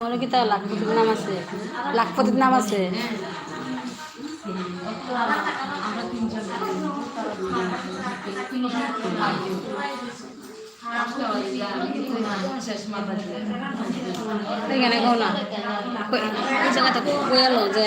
আমার কি তা লাখপতির নাম আছে লাখপতির নাম আছে এখানে কও না এই জায়গাটা কই আলো যে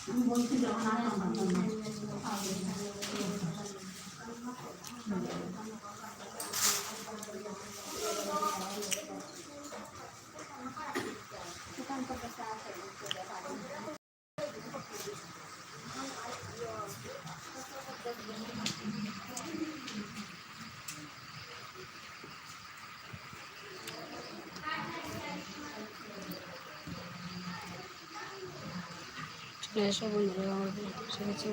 চলে এসো বন্ধুরা আমার এসে গেছে।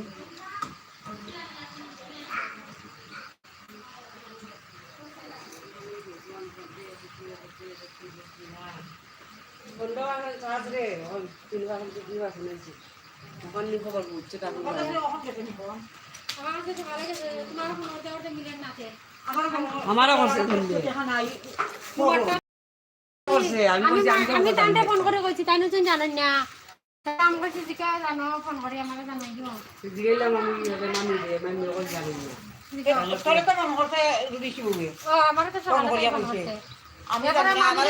আমার ভালো গেছে আমারও করছে আমি ফোন করে কইছি তাই জানেন না। কাম করছি জিকা জানো ফোন করে আমাকে জানাই দিও দিলাম আমি এভাবে মামি রে মামি ওর জানি না তোরে তো মন করছে রুদিশি বুবে ও আমার তো ফোন সকালে। করছে আমি জানি আমি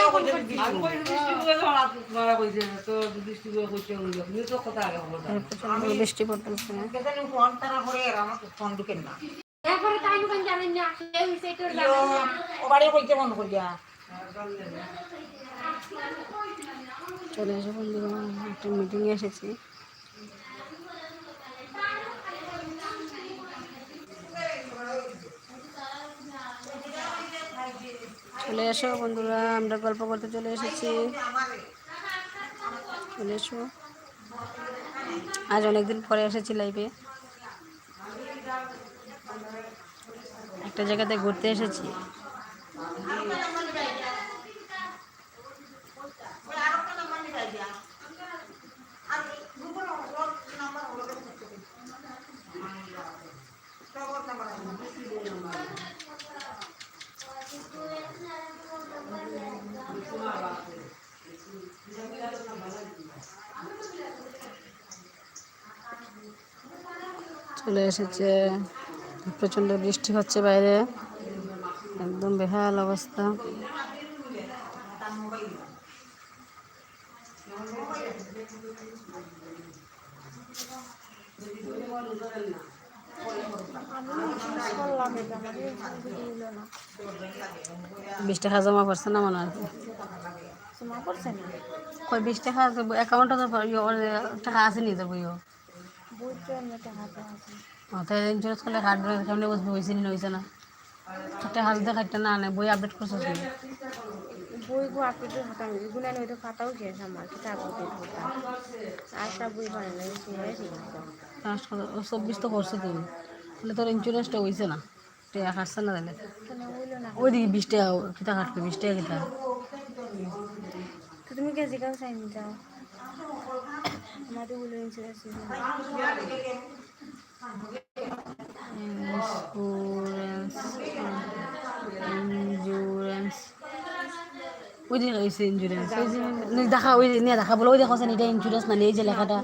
আমি কই কইছে তো কইছে উনি তো কথা আগে প্রচণ্ড বৃষ্টি পড়তেছে কেন ফোন তারা করে ফোন ঢুকেন না এরপরে তাই নতুন জানেন না এই হইছে তো ইয়ো, ও বাড়ি কইছে ফোন করিয়া চলে এসো বন্ধুরা একটা মিটিংয়ে এসেছি। চলে এসো বন্ধুরা, আমরা গল্প করতে চলে এসেছি। চলে এসো। আজ অনেকদিন পরে এসেছি লাইভে একটা জায়গাতে ঘুরতে এসেছি। চলে এসেছে। প্রচণ্ড বৃষ্টি হচ্ছে বাইরে। একদম বেহাল অবস্থা। বিশ টাকা জমা পড়ছে না মনে হয়? কই বিশ টাকা অ্যাকাউন্টে তো টাকা আছে নি তোর বইও? তাই ইন্স্যুরেন্স করলে কাটবে কেমনি বুঝব হয়েছে নি হয়েছে না। হাত দিয়ে না আনে বই আপডেট করছ কি বই গো আপডেট হতাম এগুলো নইতো খাতাও শেষ আমার আপডেট হতাম আরেকটা বই কত- ও চব্বিশ তো করছ তুমি। তাহলে তোর ইন্স্যুরেন্সটা হয়েছে না? টাকা কাটছে না তাহলে? ওই দিকে বিশ টাকা কিতা কাটবে বিশ টাকা কিতা? তো তুমি কে জিজ্ঞাসা চাইনি যাও? আমাদের বলে ইন্স্যুরেন্স ওই যে হয়েছে ইন্স্যুরেন্স ওই যে দেখা, ওই দেখা, বলো ওই দেখো এটা ইন্স্যুরেন্স মানে এই যে লেখাটা।